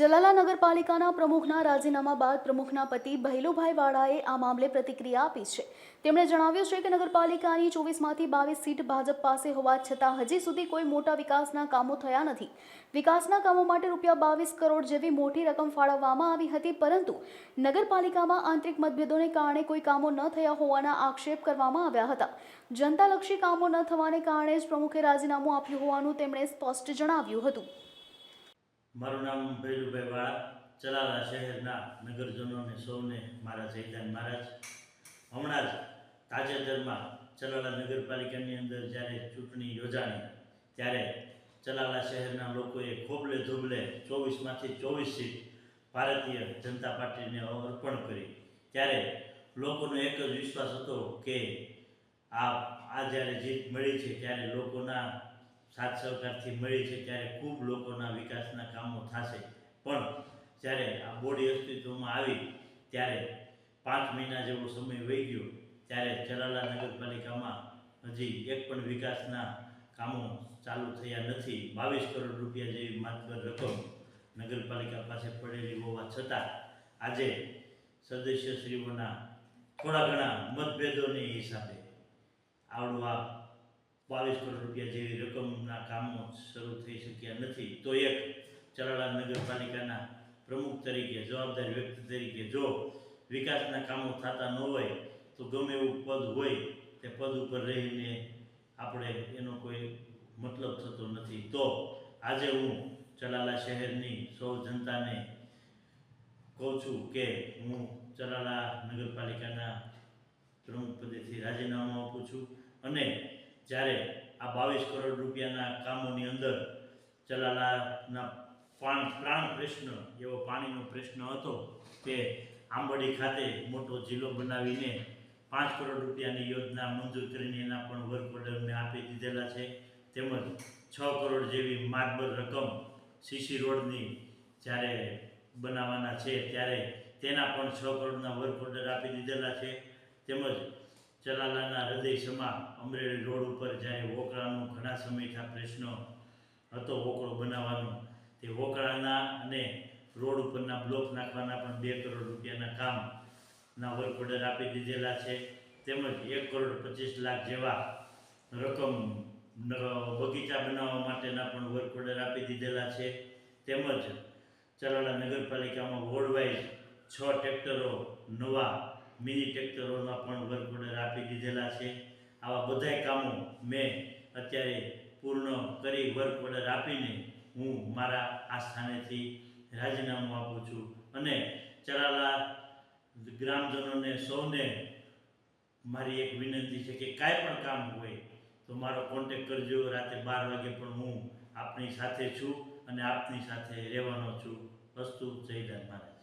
જલાલા નગરપાલિકાના પ્રમુખના રાજીનામા બાદ પ્રમુખના પતિ ભૈલુભાઈ વાળાએ આ મામલે પ્રતિક્રિયા આપી છે. તેમણે જણાવ્યું છે કે નગરપાલિકાની ચોવીસમાંથી બાવીસ સીટ ભાજપ પાસે હોવા છતાં હજી સુધી કોઈ મોટા વિકાસના કામો થયા નથી. વિકાસના કામો માટે રૂપિયા બાવીસ કરોડ જેવી મોટી રકમ ફાળવવામાં આવી હતી, પરંતુ નગરપાલિકામાં આંતરિક મતભેદોને કારણે કોઈ કામો ન થયા હોવાના આક્ષેપ કરવામાં આવ્યા હતા. જનતાલક્ષી કામો ન થવાને કારણે જ પ્રમુખે રાજીનામું આપ્યું હોવાનું તેમણે સ્પષ્ટ જણાવ્યું હતું. મારું નામ ભૈરુભાઈ વાળા ચલાલા શહેરના નગરજનોને સૌને મારા જયદાન મહારાજ. હમણાં જ તાજેતરમાં ચલાલા નગરપાલિકાની અંદર જ્યારે ચૂંટણી યોજાણી, ત્યારે ચલાલા શહેરના લોકોએ ખોબલે ધોબલે ચોવીસમાંથી ચોવીસ સીટ ભારતીય જનતા પાર્ટીને અર્પણ કરી. ત્યારે લોકોનો એક જ વિશ્વાસ હતો કે આ આ જ્યારે જીત મળી છે, ત્યારે લોકોના સાથ સહકારથી મળી છે ત્યારે ખૂબ લોકોના વિકાસના કામો થશે. પણ જ્યારે આ બોડી અસ્તિત્વમાં આવી, ત્યારે પાંચ મહિના જેવો સમય વહી ગયો, ત્યારે ચરાલા નગરપાલિકામાં હજી એક પણ વિકાસના કામો ચાલુ થયા નથી. બાવીસ કરોડ રૂપિયા જેવી માત્ર રકમ નગરપાલિકા પાસે પડેલી હોવા છતાં આજે સદસ્યશ્રીઓના થોડા ઘણા મતભેદોની હિસાબે આવડું આ બાવીસ કરોડ રૂપિયા જેવી રકમના કામો શરૂ થઈ શક્યા નથી. તો એક ચરાળા નગરપાલિકાના પ્રમુખ તરીકે, જવાબદાર વ્યક્તિ તરીકે જો વિકાસના કામો થતા ન હોય, તો ગમે એવું પદ હોય, તે પદ ઉપર રહીને આપણે એનો કોઈ મતલબ થતો નથી. તો આજે હું ચલાલા શહેરની સૌ જનતાને કહું છું કે હું ચલાલા નગરપાલિકાના પ્રમુખ પદેથી રાજીનામું આપું છું અને જ્યારે આ બાવીસ કરોડ રૂપિયાના કામોની અંદર ચલાલાના પ્રાણ પ્રાણ પ્રશ્ન, એવો પાણીનો પ્રશ્ન હતો તે આંબડી ખાતે મોટો જિલ્લો બનાવીને પાંચ કરોડ રૂપિયાની યોજના મંજૂર કરીને એના પણ વર્ક ઓર્ડરને આપી દીધેલા છે. તેમજ છ કરોડ જેવી માર્બલ રકમ સીસી રોડની જ્યારે બનાવવાના છે, ત્યારે તેના પણ છ કરોડના વર્ક ઓર્ડર આપી દીધેલા છે. તેમજ ચલાલાના હૃદય સમા અમરેલી રોડ ઉપર જ્યારે વોકળાનો ઘણા સમયથી પ્રશ્ન હતો વોકળો બનાવવાનો, તે વોકળાના અને રોડ ઉપરના બ્લોક નાખવાના પણ બે કરોડ રૂપિયાના કામના વર્ક ઓર્ડર આપી દીધેલા છે. તેમજ એક કરોડ પચીસ લાખ જેવા રકમ બગીચા બનાવવા માટેના પણ વર્ક ઓર્ડર આપી દીધેલા છે. તેમજ ચલાલા નગરપાલિકામાં વોર્ડ વાઇઝ છ ટ્રેક્ટરો નવા મિની ટ્રેક્ટરોના પણ વર્ક ઓર્ડર આપી દીધેલા છે. આવા બધાય કામો મેં અત્યારે પૂર્ણ કરી વર્ક ઓર્ડર આપીને હું મારા આ સ્થાનેથી રાજીનામું આપું છું. અને ચલાલા ગ્રામજનોને સૌને મારી એક વિનંતી છે કે કાંઈ પણ કામ હોય તો મારો કોન્ટેક કરજો. રાતે બાર વાગે પણ હું આપની સાથે છું અને આપની સાથે રહેવાનો છું. વસ્તુ જયદાન મહારાજ